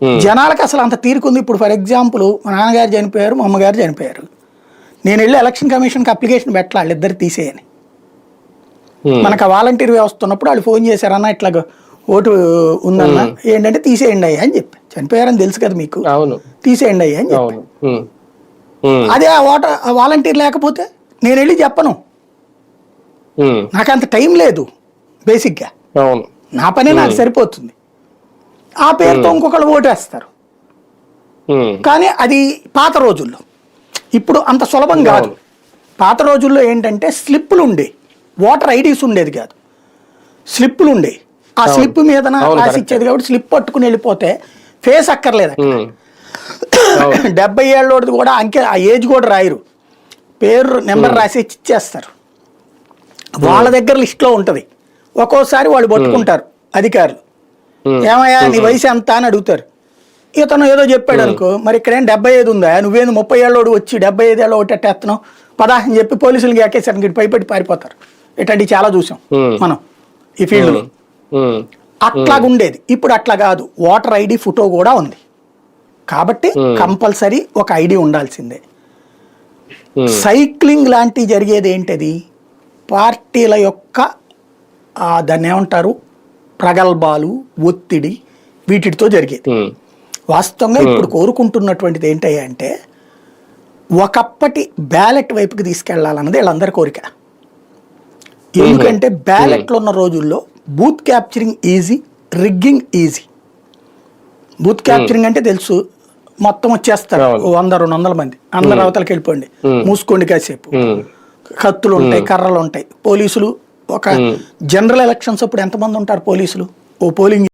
Hmm. జనాలకు అసలు అంత తీరుకుంది ఇప్పుడు ఫర్ ఎగ్జాంపుల్ మా నాన్నగారు చనిపోయారు మా అమ్మగారు చనిపోయారు. నేను వెళ్ళి ఎలక్షన్ కమిషన్కి అప్లికేషన్ పెట్టాలి వాళ్ళిద్దరు తీసేయని. ఉమ్, మనకు ఆ వాలంటీర్ వ్యవస్థ ఉన్నప్పుడు వాళ్ళు ఫోన్ చేశారు అన్న ఇట్లా ఓటు ఉందన్న ఏంటంటే తీసేయండి అయ్యా అని చెప్పి. చనిపోయారని తెలుసు కదా మీకు. తీసేయండి అయ్యా అని చెప్పి. అదే ఆ ఓటర్ ఆ వాలంటీర్ లేకపోతే నేను వెళ్ళి చెప్పను. నాకు అంత టైం లేదు బేసిక్గా. నా పని నాకు సరిపోతుంది. ఆ పేరుతో ఇంకొకళ్ళు ఓటేస్తారు. కానీ అది పాత రోజుల్లో. ఇప్పుడు అంత సులభం కాదు. పాత రోజుల్లో ఏంటంటే స్లిప్పులు ఉండే. ఓటర్ ఐడీస్ ఉండేది కాదు. స్లిప్పులు ఉండే. ఆ స్లిప్ మీద రాసి. ఇచ్చేది కాబట్టి స్లిప్ పట్టుకుని వెళ్ళిపోతే ఫేస్ అక్కర్లేదు డెబ్బై ఏళ్ళోడిది కూడా అంకె ఆ ఏజ్ కూడా రాయరు. పేరు నెంబర్ రాసి ఇచ్చి ఇచ్చేస్తారు. వాళ్ళ దగ్గర లిస్ట్లో ఉంటుంది. ఒక్కోసారి వాళ్ళు పట్టుకుంటారు అధికారులు. ఏమయ్యా నీ వయసు ఎంత అని అడుగుతారు. ఇతను ఏదో చెప్పాడు అనుకో మరి ఇక్కడేం డెబ్బై ఐదు ఉందా? నువ్వేంది ముప్పై ఏళ్ళోడు వచ్చి డెబ్బై ఐదు ఏళ్ళ ఒకటి ఎట్టేస్తున్నావు పదా అని చెప్పి పోలీసులకి ఎక్కేసారు ఇటు పైపెట్టి పారిపోతారు. ఇట్లాంటివి చాలా చూసాం. మనం ఈ ఫీల్డ్లో. అట్లాగుండేది ఇప్పుడు అట్లా కాదు. ఓటర్ ఐడి ఫోటో కూడా ఉంది. కాబట్టి కంపల్సరీ ఒక ఐడి ఉండాల్సిందే. సైక్లింగ్ లాంటివి జరిగేది ఏంటది? పార్టీల యొక్క దాన్ని ఏమంటారు? ప్రగల్భాలు ఒత్తిడి వీటితో జరిగేది. వాస్తవంగా ఇప్పుడు కోరుకుంటున్నటువంటిది ఏంటయ్యా అంటే ఒకప్పటి బ్యాలెట్ వైపుకి తీసుకెళ్ళాలన్నది వీళ్ళందరి కోరిక. ఎందుకంటే బ్యాలెట్లో ఉన్న రోజుల్లో booth capturing easy rigging easy. Booth capturing అంటే తెలుసు మొత్తం వచ్చేస్తారు వంద రెండు వందల మంది. అందరు అవతలకి వెళ్ళిపోండి. మూసుకోండి కాసేపు. కత్తులు ఉంటాయి కర్రలు ఉంటాయి. పోలీసులు ఒక జనరల్ ఎలక్షన్స్ అప్పుడు ఎంతమంది ఉంటారు పోలీసులు? ఓ పోలింగ్